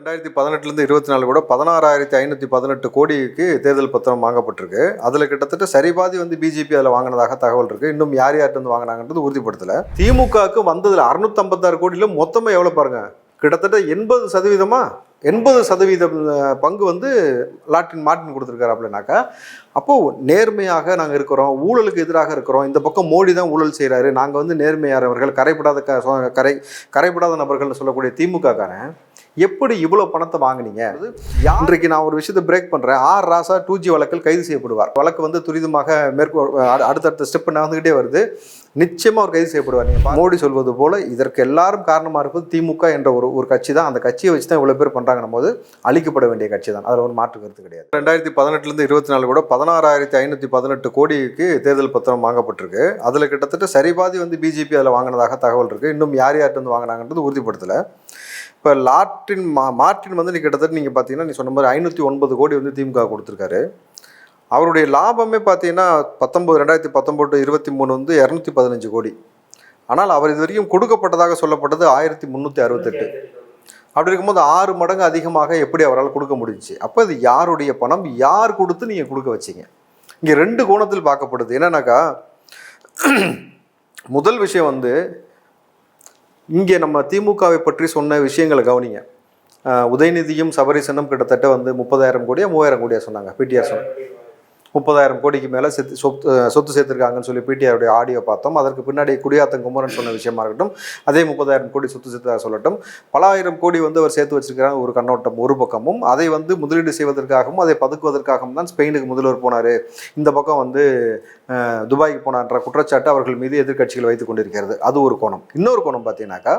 ரெண்டாயிரத்தி பதினெட்டுலேருந்து இருபத்தி நாலு கூட பதினாறாயிரத்தி ஐநூற்றி பதினெட்டு கோடிக்கு தேர்தல் பத்திரம் வாங்கப்பட்டிருக்கு. அதில் கிட்டத்தட்ட சரிபாதி வந்து பிஜேபி அதில் வாங்கினதாக தகவல் இருக்குது இன்னும் யார் யார்கிட்ட வந்து வாங்கினாங்கன்றது உறுதிப்படுத்தலை. திமுகவுக்கு வந்ததில் அறுநூத்தம்பத்தாறு கோடியில் மொத்தமாக எவ்வளோ பாருங்க? கிட்டத்தட்ட எண்பது சதவீதமா எண்பது சதவீதம் பங்கு வந்து லாட்டின் மாட்டின் கொடுத்துருக்காரு அப்படின்னாக்கா அப்போது நேர்மையாக நாங்கள் இருக்கிறோம். ஊழலுக்கு எதிராக இருக்கிறோம். இந்த பக்கம் மோடி தான் ஊழல் செய்கிறாரு நாங்கள் வந்து நேர்மையானவர்கள் கரைப்படாத க கரை கரைப்படாத நபர்கள்னு சொல்லக்கூடிய திமுக காரன் எப்படி இவ்வளோ பணத்தை வாங்குனீங்க? அது இன்றைக்கு நான் ஒரு விஷயத்தை பிரேக் பண்ணுறேன் ஆர் ராசா டூ ஜி வழக்கில் கைது செய்யப்படுவார். வழக்கு வந்து துரிதமாக மேற்கொ அடுத்தடுத்த ஸ்டெப் நடந்துகிட்டே வருது. நிச்சயமாக அவர் கைது செய்யப்படுவார். நீங்கள் மோடி சொல்வது போல இதற்கு எல்லாரும் காரணமாக இருப்பது திமுக என்ற ஒரு ஒரு கட்சி தான். அந்த கட்சியை வச்சு தான் இவ்வளோ பேர் பண்ணுறாங்கன்னும் போது அழிக்கப்பட வேண்டிய கட்சி தான். அதில் ஒரு மாற்று கருத்து கிடையாது. ரெண்டாயிரத்தி பதினெட்டுலேருந்து இருபத்தி நாலு கூட பதினாறாயிரத்தி ஐநூற்றி பதினெட்டு கோடிக்கு தேர்தல் பத்திரம் வாங்கப்பட்டிருக்கு. அதில் கிட்டத்தட்ட சரிபாதி வந்து பிஜேபி அதில் வாங்கினதாக தகவல் இருக்குது இன்னும் யார் யார்கிட்ட வந்து வாங்கினாங்கன்றது உறுதிப்படுத்தலை. இப்போ லாட்டின் மா மார்ட்டின் வந்து நீ கிட்டத்தட்ட நீங்கள் பார்த்தீங்கன்னா நீ சொன்ன மாதிரி ஐநூற்றி ஒன்பது கோடி வந்து திமுக கொடுத்துருக்காரு. அவருடைய லாபமே பார்த்தீங்கன்னா பத்தொம்பது ரெண்டாயிரத்தி பத்தொம்போது இருபத்தி மூணு வந்து இரநூத்தி பதினஞ்சு கோடி. ஆனால் அவர் இது வரைக்கும் கொடுக்கப்பட்டதாக சொல்லப்பட்டது ஆயிரத்தி முந்நூற்றி அறுபத்தெட்டு. அப்படி இருக்கும்போது ஆறு மடங்கு அதிகமாக எப்படி அவரால் கொடுக்க முடிஞ்சுச்சு? அப்போ இது யாருடைய பணம்? யார் கொடுத்து நீங்கள் கொடுக்க வச்சீங்க? இங்கே ரெண்டு கோணத்தில் பார்க்கப்படுது. என்னன்னாக்கா முதல் விஷயம் வந்து இங்கே நம்ம திமுகவை பற்றி சொன்ன விஷயங்களை கவனிங்க. உதயநிதியும் சபரிசனும் கிட்டத்தட்ட வந்து முப்பதாயிரம் கோடியா மூவாயிரம் கோடியா சொன்னாங்க பிடிஆர் சொன்னாங்க முப்பதாயிரம் கோடிக்கு மேலே செத்து சொத்து சொத்து சேர்த்துருக்காங்கன்னு சொல்லி பிடிஆருடைய ஆடியோ பார்த்தோம். அதற்கு பின்னாடி குடியாத்தம் குமரன் சொன்ன விஷயமா இருக்கட்டும் அதே முப்பதாயிரம் கோடி சொத்து சேர்த்ததாக சொல்லட்டும் பல ஆயிரம் கோடி வந்து அவர் சேர்த்து வச்சிருக்கிறாங்க ஒரு கண்ணோட்டம் ஒரு பக்கமும். அதை வந்து முதலீடு செய்வதற்காகவும் அதை பதுக்குவதற்காகவும் தான் ஸ்பெயினுக்கு முதல்வர் போனார். இந்த பக்கம் வந்து துபாய்க்கு போனான்ற குற்றச்சாட்டு அவர்கள் மீது எதிர்க்கட்சிகள் வைத்துக் கொண்டிருக்கிறது. அது ஒரு கோணம். இன்னொரு கோணம் பார்த்தீங்கன்னாக்கா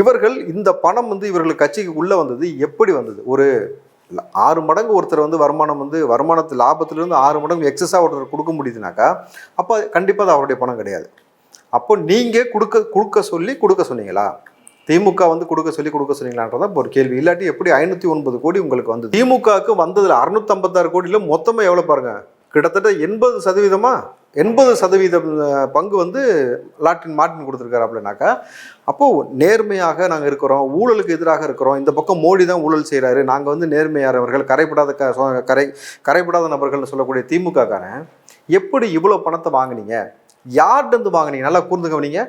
இவர்கள் இந்த பணம் வந்து இவர்கள் கட்சிக்கு உள்ளே வந்தது எப்படி வந்தது? ஒரு இல்லை ஆறு மடங்கு ஒருத்தர் வந்து வருமானம் வந்து வருமானத்து லாபத்திலிருந்து ஆறு மடங்கு எக்ஸஸாக ஒருத்தர் கொடுக்க முடியுதுனாக்கா அப்போ கண்டிப்பாக அது அவருடைய பணம் கிடையாது. அப்போ நீங்கள் கொடுக்க கொடுக்க சொல்லி கொடுக்க சொன்னீங்களா? திமுக வந்து கொடுக்க சொல்லி கொடுக்க சொன்னீங்களான்றதான் இப்போ ஒரு கேள்வி. இல்லாட்டி எப்படி ஐநூற்றி ஒன்பது கோடி உங்களுக்கு வந்து திமுகவுக்கு வந்ததில் அறுநூத்தம்பத்தாறு கோடியில் மொத்தமாக எவ்வளோ பாருங்கள் கிட்டத்தட்ட எண்பது சதவீதமாக எண்பது சதவீதம் பங்கு வந்து லாட்டின் மார்ட்டின் கொடுத்துருக்காரு அப்போது நேர்மையாக நாங்கள் இருக்கிறோம் ஊழலுக்கு எதிராக இருக்கிறோம். இந்த பக்கம் மோடி தான் ஊழல் செய்கிறாரு நாங்கள் வந்து நேர்மையானவர்கள் கரைப்படாத க கரை கரைப்படாத நபர்கள்னு சொல்லக்கூடிய திமுக காரன் எப்படி இவ்வளோ பணத்தை வாங்குனீங்க? யார்கிட்டருந்து வாங்குனீங்க? நல்லா கூர்ந்து கவனிங்க.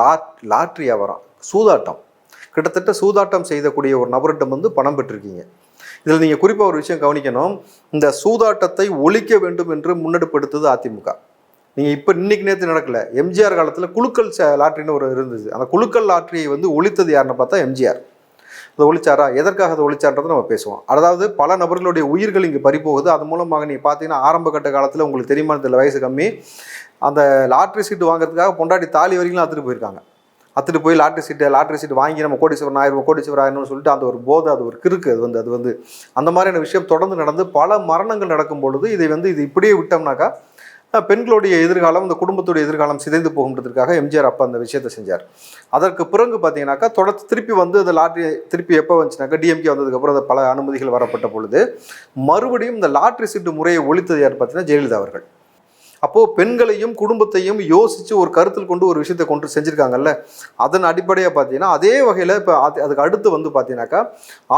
லாட் லாட்ரி வியாபாரம் சூதாட்டம். கிட்டத்தட்ட சூதாட்டம் செய்யக்கூடிய ஒரு நபர்கிட்ட வந்து பணம் பெற்றிருக்கீங்க. இதில் நீங்கள் குறிப்பாக ஒரு விஷயம் கவனிக்கணும். இந்த சூதாட்டத்தை ஒழிக்க வேண்டும் என்று முன்னெடுப்படுத்தது அதிமுக. நீங்கள் இப்போ இன்னைக்கு நேற்று நடக்கல. எம்ஜிஆர் காலத்தில் குழுக்கள் ச- ஒரு இருந்தது. அந்த குழுக்கள் லாட்ரியை வந்து ஒழித்தது யாருன்னு பார்த்தா எம்ஜிஆர். அதை ஒழிச்சாரா? எதற்காக அதை ஒழிச்சான்றதை நம்ம பேசுவோம். அதாவது பல நபர்களுடைய உயிர்கள் இங்கே பறிபோகுது. அது மூலமாக நீங்கள் பார்த்தீங்கன்னா ஆரம்ப கட்ட காலத்தில் உங்களுக்கு தெரியுமா தெரியல வயசு கம்மி. அந்த லாட்ரி சீட்டு வாங்குறதுக்காக பொண்டாட்டி தாலி வரைக்கும் அத்துட்டு போயிருக்காங்க. அத்துட்டு போய் லாட்ரி சீட்டு லாட்ரி சீட்டு வாங்கி நம்ம கோடீஸ்வரன் ஆயிரம் கோடீஸ்வரர் ஆயிரம்னு சொல்லிட்டு அந்த ஒரு போதை அது ஒரு கிறுக்கு அது வந்து அது வந்து அந்த மாதிரியான விஷயம் தொடர்ந்து நடந்து பல மரணங்கள் நடக்கும் பொழுது இதை வந்து இது இப்படியே விட்டோம்னாக்கா பெண்களுடைய எதிர்காலம் இந்த குடும்பத்துடைய எதிர்காலம் சிதைந்து போகுன்றதுக்காக எம்ஜிஆர் அப்போ அந்த விஷயத்தை செஞ்சார். அதற்கு பிறகு பார்த்தீங்கன்னாக்கா தொடர்ந்து திருப்பி வந்து அந்த லாட்ரி திருப்பி எப்போ வந்துச்சுனாக்கா டிஎம்கே வந்ததுக்கப்புறம் அந்த பல அனுமதிகள் வரப்பட்ட பொழுது மறுபடியும் இந்த லாட்ரி சீட்டு முறையை ஒழித்தது யார் பார்த்தீங்கன்னா ஜெயலலிதா அவர்கள். அப்போது பெண்களையும் குடும்பத்தையும் யோசித்து ஒரு கருத்தில் கொண்டு ஒரு விஷயத்தை கொண்டு செஞ்சுருக்காங்கல்ல அதன் அடிப்படையாக பார்த்தீங்கன்னா அதே வகையில் இப்போ அது அதுக்கு அடுத்து வந்து பார்த்தீங்கன்னாக்கா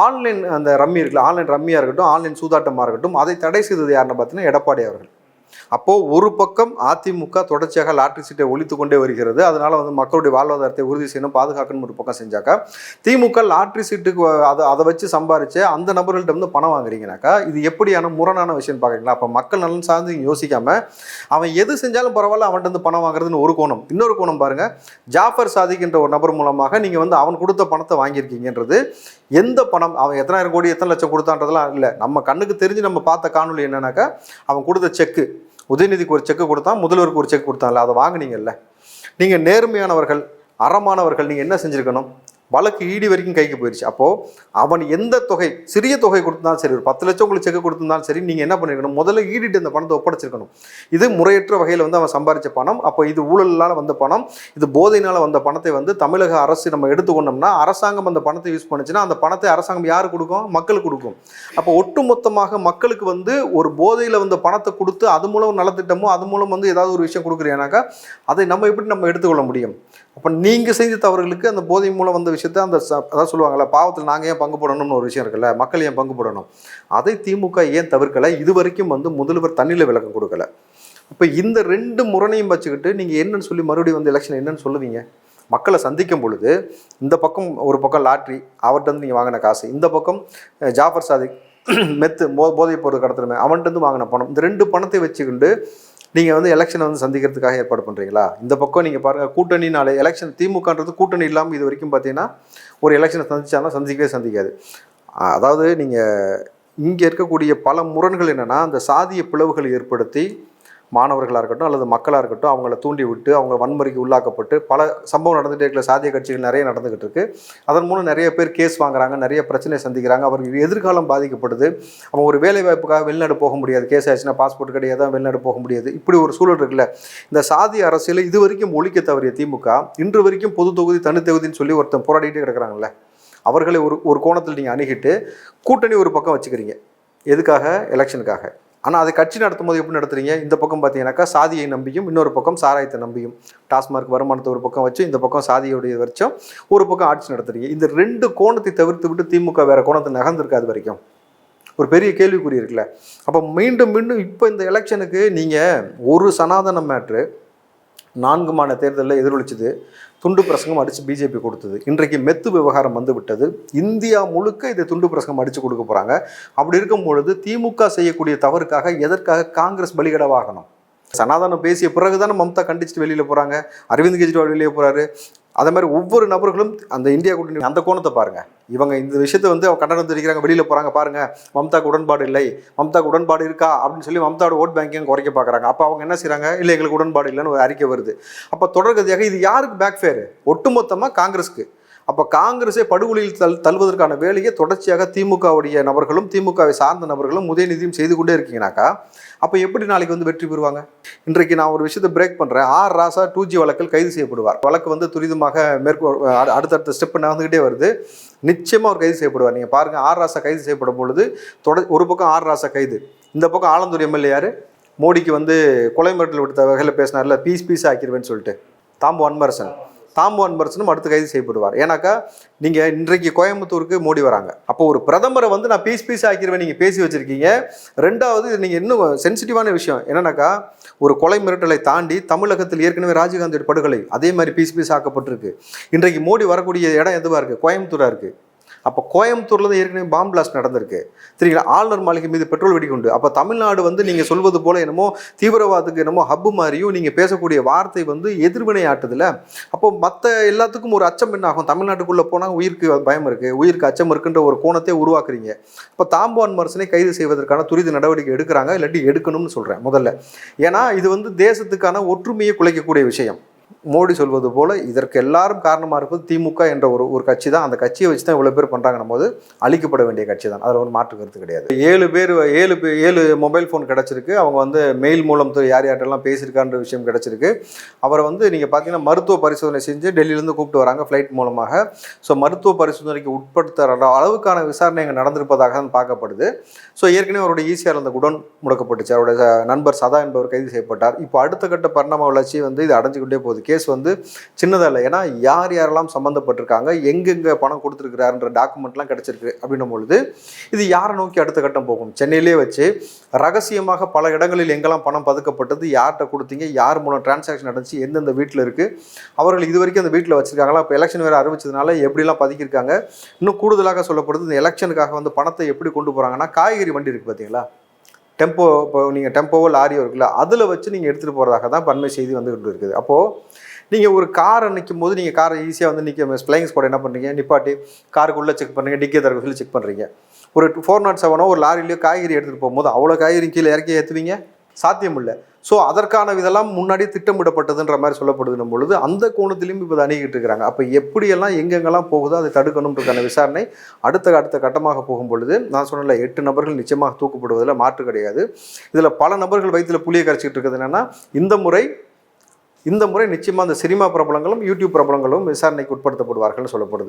ஆன்லைன் அந்த ரம்மி இருக்குல்ல ஆன்லைன் ரம்மியாக இருக்கட்டும் ஆன்லைன் சூதாட்டமாக இருக்கட்டும் அதை தடை செய்தது யாருன்னு பார்த்தீங்கன்னா எடப்பாடி அவர்கள். அப்போது ஒரு பக்கம் அதிமுக தொடர்ச்சியாக லாட்ரி சீட்டை ஒழித்து கொண்டே வருகிறது. அதனால வந்து மக்களுடைய வாழ்வாதாரத்தை உறுதி செய்யணும் பாதுகாக்கணும் ஒரு பக்கம் செஞ்சாக்கா. திமுக லாட்ரி சீட்டுக்கு அதை அதை வச்சு சம்பாரித்து அந்த நபர்கள்ட்ட வந்து பணம் வாங்குறீங்கனாக்கா இது எப்படியான முரணான விஷயம் பார்க்குறீங்களா? அப்போ மக்கள் நலன் சார்ந்து யோசிக்காமல் யோசிக்காம அவன் எது செஞ்சாலும் பரவாயில்ல அவன்கிட்ட வந்து பணம் வாங்குறதுன்னு ஒரு கோணம். இன்னொரு கோணம் பாருங்க. ஜாஃபர் சாதிக்கின்ற ஒரு நபர் மூலமாக நீங்கள் வந்து அவன் கொடுத்த பணத்தை வாங்கியிருக்கீங்கன்றது எந்த பணம்? அவன் எத்தனாயிரம் கோடி எத்தனை லட்சம் கொடுத்தான்றதெல்லாம் இல்லை. நம்ம கண்ணுக்கு தெரிஞ்சு நம்ம பார்த்த காணொலி என்னன்னாக்கா அவன் கொடுத்த செக்கு. உதயநிதிக்கு ஒரு செக்கு கொடுத்தான் முதல்வருக்கு ஒரு செக் கொடுத்தான்ல அதை வாங்குனீங்கல்ல. நீங்கள் நேர்மையானவர்கள் அறமானவர்கள் நீங்கள் என்ன செஞ்சுருக்கணும்? வழக்கு ஈடி வரைக்கும் கைக்கு போயிடுச்சு அப்போது அவன் எந்த தொகை சிறிய தொகை கொடுத்தாலும் சரி ஒரு பத்து லட்சம் உங்களுக்கு செக் கொடுத்திருந்தாலும் சரி நீங்கள் என்ன பண்ணிருக்கணும்? முதல்ல ஈடிட்டு இந்த பணத்தை ஒப்படைச்சிருக்கணும். இது முறையற்ற வகையில் வந்து அவன் சம்பாரித்த பணம். அப்போ இது ஊழலால் வந்த பணம். இது போதையினால் வந்த பணத்தை வந்து தமிழக அரசு நம்ம எடுத்துக்கொண்டோம்னா அரசாங்கம் அந்த பணத்தை யூஸ் பண்ணுச்சுன்னா அந்த பணத்தை அரசாங்கம் யார் கொடுக்கும்? மக்களுக்கு கொடுக்கும். அப்போ ஒட்டுமொத்தமாக மக்களுக்கு வந்து ஒரு போதையில் வந்த பணத்தை கொடுத்து அது மூலம் நலத்திட்டமோ அது மூலம் வந்து ஏதாவது ஒரு விஷயம் கொடுக்குறேனாக்கா அதை நம்ம எப்படி நம்ம எடுத்துக்கொள்ள முடியும்? அப்போ நீங்கள் செய்த தவறுகளுக்கு அந்த போதை மூலம் வந்த விஷயத்த அந்த ச- அதான் சொல்லுவாங்கல்ல பாவத்தில் நாங்கள் ஏன் பங்கு போடணும்னு ஒரு விஷயம் இருக்குல்ல மக்கள் ஏன் பங்கு போடணும்? அதை திமுக ஏன் தவிர்க்கலை? இது வரைக்கும் வந்து முதல்வர் தண்ணியில் விளக்கம் கொடுக்கல. இப்போ இந்த ரெண்டு முரணையும் வச்சுக்கிட்டு நீங்கள் என்னன்னு சொல்லி மறுபடியும் வந்து எலெக்ஷன் என்னன்னு சொல்லுவீங்க? மக்களை சந்திக்கும் பொழுது இந்த பக்கம் ஒரு பக்கம் லாட்ரி அவர்கிட்ட இருந்து நீங்கள் வாங்கின காசு இந்த பக்கம் ஜாஃபர் சாதிக் மெத்து போ போதைப் பொருள் கடத்துறமே அவன்கிட்ட வாங்கின பணம் இந்த ரெண்டு பணத்தை வச்சுக்கிண்டு நீங்கள் வந்து எலெக்ஷனை வந்து சந்திக்கிறதுக்காக ஏற்பாடு பண்ணுறீங்களா இந்த பக்கம் நீங்கள் பாருங்கள் கூட்டணினாலே எலெக்ஷன் திமுகன்றது கூட்டணி இல்லாமல் இது வரைக்கும் பார்த்தீங்கன்னா ஒரு எலெக்ஷனை சந்திச்சாலும் சந்திக்கவே சந்திக்காது. அதாவது நீங்கள் இங்கே இருக்கக்கூடிய பல முரண்கள் என்னென்னா அந்த சாதிய பிளவுகள் ஏற்படுத்தி மாணவர்களாக இருக்கட்டும் அல்லது மக்களாக இருக்கட்டும் அவங்கள தூண்டி விட்டு அவங்க வன்முறைக்கு உள்ளாக்கப்பட்டு பல சம்பவம் நடந்துகிட்டே இருக்கிற சாதிய கட்சிகள் நிறைய நடந்துகிட்டு இருக்கு. அதன் மூலம் நிறைய பேர் கேஸ் வாங்குறாங்க நிறைய பிரச்சனை சந்திக்கிறாங்க. அவர்கள் எதிர்காலம் பாதிக்கப்படுது. அவன் ஒரு வேலை வாய்ப்புக்காக வெளிநாடு போக முடியாது. கேஸ் ஆச்சுன்னா பாஸ்போர்ட் கிடையாது தான் வெளிநாடு போக முடியாது. இப்படி ஒரு சூழல் இருக்குல்ல. இந்த சாதி அரசியலை இது வரைக்கும் ஒழிக்க தவறிய திமுக இன்று வரைக்கும் பொது தொகுதி தனி தொகுதின்னு சொல்லி ஒருத்தன் போராடிட்டே கிடக்குறாங்கல்ல. அவர்களை ஒரு ஒரு கோணத்தில் நீங்கள் அணுகிட்டு கூட்டணி ஒரு பக்கம் வச்சுக்கிறீங்க. எதுக்காக? எலெக்ஷனுக்காக ஆனால் அதை கட்சி நடத்தும் போது எப்படி நடத்துறீங்க? இந்த பக்கம் பார்த்தீங்கன்னாக்கா சாதியை நம்பியும் இன்னொரு பக்கம் சாராயத்தை நம்பியும். டாஸ்மார்க் வருமானத்தை ஒரு பக்கம் வச்சு இந்த பக்கம் சாதியோடைய வச்சும் ஒரு பக்கம் ஆட்சி நடத்துறீங்க. இந்த ரெண்டு கோணத்தை தவிர்த்து விட்டு திமுக வேற கோணத்தை நகர்ந்துருக்காது வரைக்கும். ஒரு பெரிய கேள்விக்குறி இருக்குல்ல. அப்போ மீண்டும் மீண்டும் இப்போ இந்த எலெக்ஷனுக்கு நீங்கள் ஒரு சனாதன மேட்ரு நான்கு மாநில தேர்தலில் எதிரொலிச்சது. துண்டு பிரசங்கம் அடித்து பிஜேபி கொடுத்தது. இன்றைக்கு மெத்து விவகாரம் வந்து விட்டது. இந்தியா முழுக்க இதை துண்டு பிரசங்கம் அடித்து கொடுக்க போகிறாங்க அப்படி இருக்கும் பொழுது திமுக செய்யக்கூடிய தவறுக்காக எதற்காக காங்கிரஸ் பலிகடவாகணும்? சனாதனம் பேசிய பிறகுதானே மம்தா கண்டிச்சுட்டு வெளியில் போகிறாங்க அரவிந்த் கெஜ்ரிவால் வெளியே போகிறாரு அதே மாதிரி ஒவ்வொரு நபர்களும் அந்த இந்தியா கூட்டணி அந்த கோணத்தை பாருங்கள் இவங்க இந்த விஷயத்தை வந்து அவங்க கண்டனம் தெரிவிக்கிறாங்க வெளியில் போகிறாங்க பாருங்கள் மம்தாக்கு உடன்பாடு இல்லை. மம்தாக்கு உடன்பாடு இருக்கா? அப்படின்னு சொல்லி மம்தாவோட ஓட் பேங்கிங் குறைக்க பார்க்குறாங்க அப்போ அவங்க என்ன செய்கிறாங்க இல்லை எங்களுக்கு உடன்பாடு இல்லைன்னு ஒரு அறிக்கை வருது. அப்போ தொடர்கதியாக இது யாருக்கு பேக் ஃபேர் ஒட்டுமொத்தமாக காங்கிரஸ்க்கு. அப்போ காங்கிரஸை படுகொலியில் தள் தள்ளுவதற்கான வேலையை தொடர்ச்சியாக திமுகவுடைய நபர்களும் திமுகவை சார்ந்த நபர்களும் உதயநிதியும் செய்து கொண்டே இருக்கீங்கனாக்கா அப்போ எப்படி நாளைக்கு வந்து வெற்றி பெறுவாங்க? இன்றைக்கு நான் ஒரு விஷயத்தை பிரேக் பண்ணுறேன் ஆர். ராசா டூ ஜி வழக்கில் கைது செய்யப்படுவார். வழக்கு வந்து துரிதமாக மேற்கொ அடுத்தடுத்த ஸ்டெப் நடந்துக்கிட்டே வருது. நிச்சயமாக அவர் கைது செய்யப்படுவார். நீங்கள் பாருங்கள் ஆர். ராசா கைது செய்யப்படும் பொழுது தொடர் ஒரு பக்கம் ஆர். ராசா கைது இந்த பக்கம் ஆலந்தூர் எம்எல்ஏ யார்? மோடிக்கு வந்து கொலை மிரட்டல் விடுத்த வகையில் பேசினார்ல பீஸ் பீஸ் ஆக்கிடுவேன்னு சொல்லிட்டு தாம்பு அன்பரசன். தாம்பு அன்பரசனும் அடுத்து கைது செய்யப்படுவார். ஏன்னாக்கா நீங்கள் இன்றைக்கு கோயம்புத்தூருக்கு மோடி வராங்க. அப்போ ஒரு பிரதமரை வந்து நான் பீஸ் பீஸ் ஆக்கிடுவேன் நீங்கள் பேசி வச்சுருக்கீங்க. ரெண்டாவது இது நீங்கள் இன்னும் சென்சிட்டிவான விஷயம். என்னன்னாக்கா ஒரு கொலை மிரட்டலை தாண்டி தமிழகத்தில் ஏற்கனவே ராஜீவ்காந்தியோட படுகொலை அதே மாதிரி பீஸ் பீஸ் ஆக்கப்பட்டிருக்கு. இன்றைக்கு மோடி வரக்கூடிய இடம் எதுவாக இருக்குது கோயம்புத்தூராக இருக்குது அப்போ கோயம்புத்தூரில் ஏற்கனவே பாம்பு பிளாஸ்ட் நடந்திருக்கு. சரிங்களா ஆளுநர் மாளிகை மீது பெட்ரோல் வெடிக்குண்டு அப்போ தமிழ்நாடு வந்து நீங்கள் சொல்வது போல என்னமோ தீவிரவாதத்துக்கு என்னமோ ஹப்பு மாதிரியும் நீங்கள் பேசக்கூடிய வார்த்தை வந்து எதிர்வினை ஆட்டுதில்ல. அப்போ மற்ற எல்லாத்துக்கும் ஒரு அச்சம் என்ன ஆகும்? தமிழ்நாட்டுக்குள்ளே போனால் உயிருக்கு பயம் இருக்குது உயிருக்கு அச்சம் இருக்குன்ற ஒரு கோணத்தை உருவாக்குறீங்க. இப்போ தாம்பவான் மரசனை கைது செய்வதற்கான துரித நடவடிக்கை எடுக்கிறாங்க? இல்லாட்டி எடுக்கணும்னு சொல்கிறேன் முதல்ல. ஏன்னா இது வந்து தேசத்துக்கான ஒற்றுமையை குலைக்கக்கூடிய விஷயம். மோடி சொல்வது போல் இதற்கு எல்லாரும் காரணமாக இருப்பது திமுக என்ற ஒரு ஒரு கட்சி தான். அந்த கட்சியை வச்சு தான் இவ்வளோ பேர் பண்ணுறாங்கன்னும் போது அழிக்கப்பட வேண்டிய கட்சி தான். அதில் ஒரு மாற்று கருத்து கிடையாது. ஏழு பேர் ஏழு ஏழு மொபைல் ஃபோன் கிடச்சிருக்கு. அவங்க வந்து மெயில் மூலம் யார் யார்ட்டெல்லாம் பேசியிருக்கான்ற விஷயம் கிடச்சிருக்கு. அவரை வந்து நீங்கள் பார்த்தீங்கன்னா மருத்துவ பரிசோதனை செஞ்சு டெல்லியிலேருந்து கூப்பிட்டு வராங்க ஃப்ளைட் மூலமாக. ஸோ மருத்துவ பரிசோதனைக்கு உட்படுத்துகிற அளவுக்கான விசாரணை இங்கே நடந்திருப்பதாக தான் பார்க்கப்படுது. ஸோ ஏற்கனவே அவருடைய ஈஸியாக இருந்த குடோன் முடக்கப்பட்டுச்சு. அவருடைய நண்பர் சதா என்பவர் கைது செய்யப்பட்டார். இப்போ அடுத்த கட்ட பரிணாம வளர்ச்சி வந்து இது அடைஞ்சிக்கிட்டே போகுது. கேஸ் வந்து சின்னதாக இல்லை ஏன்னா யார் யாரெல்லாம் சம்மந்தப்பட்டிருக்காங்க எங்கெங்கே பணம் கொடுத்துருக்கிறாருன்ற டாக்குமெண்ட்லாம் கிடச்சிருக்கு அப்படின்னும் பொழுது இது யாரை நோக்கி அடுத்த கட்டம் போகும்? சென்னையிலே வச்சு ரகசியமாக பல இடங்களில் எங்கெல்லாம் பணம் பதுக்கப்பட்டது யார்கிட்ட கொடுத்தீங்க யார் மூலம் டிரான்சாக்ஷன் நடந்துச்சு எந்தெந்த வீட்டில் இருக்குது அவர்கள் இது வரைக்கும் அந்த வீட்டில் வச்சுருக்காங்களா? இப்போ எலெக்ஷன் வேறு அறிவிச்சதுனால எப்படிலாம் பதுக்கியிருக்காங்க? இன்னும் கூடுதலாக சொல்லப்படுது இந்த எலெக்ஷனுக்காக வந்து பணத்தை எப்படி கொண்டு போகிறாங்கன்னா காய்கறி வண்டி இருக்குது பார்த்தீங்களா டெம்போ இப்போ நீங்கள் டெம்போவோ லாரியோ இருக்குல்ல அதில் வச்சு நீங்கள் எடுத்துகிட்டு போகிறதாக தான் பன்மை செய்தி வந்துக்கிட்டு இருக்குது. அப்போது நீங்கள் ஒரு காரை நிற்கும் போது நீங்கள் காரை ஈஸியாக வந்து நிற்க ஃப்ளைங் ஸ்குவாட் என்ன பண்ணுறீங்க நிப்பாட்டி காருக்குள்ளே செக் பண்ணுறீங்க டிக்கி தரக்கு சொல்லி செக் பண்ணுறீங்க ஒரு ஃபோர் நாட் செவனோ ஒரு லாரிலையோ காய்கறி எடுத்துகிட்டு போகும்போது அவ்வளோ காய்கறி கீழே இறக்கி ஏற்றுவீங்க சாத்தியம் இல்லை ஸோ அதற்கான இதெல்லாம் முன்னாடி திட்டமிடப்பட்டதுன்ற மாதிரி சொல்லப்படுதுன்னும் பொழுது அந்த கோணத்திலையும் இப்போ அணுகிட்டு இருக்கிறாங்க. அப்போ எப்படியெல்லாம் எங்கெங்கெல்லாம் போகுதோ அதை தடுக்கணுன்றதுக்கான விசாரணை அடுத்த அடுத்த கட்டமாக போகும் பொழுது நான் சொன்னல எட்டு நபர்கள் நிச்சயமாக தூக்கப்படுவதில் மாற்று கிடையாது. இதில் பல நபர்கள் வயிற்றில் புளியை கரைச்சிக்கிட்டு இருக்கிறது என்னென்னா இந்த முறை இந்த முறை நிச்சயமாக அந்த சினிமா பிரபலங்களும் யூடியூப் பிரபலங்களும் விசாரணைக்கு உட்படுத்தப்படுவார்கள்னு சொல்லப்படுது.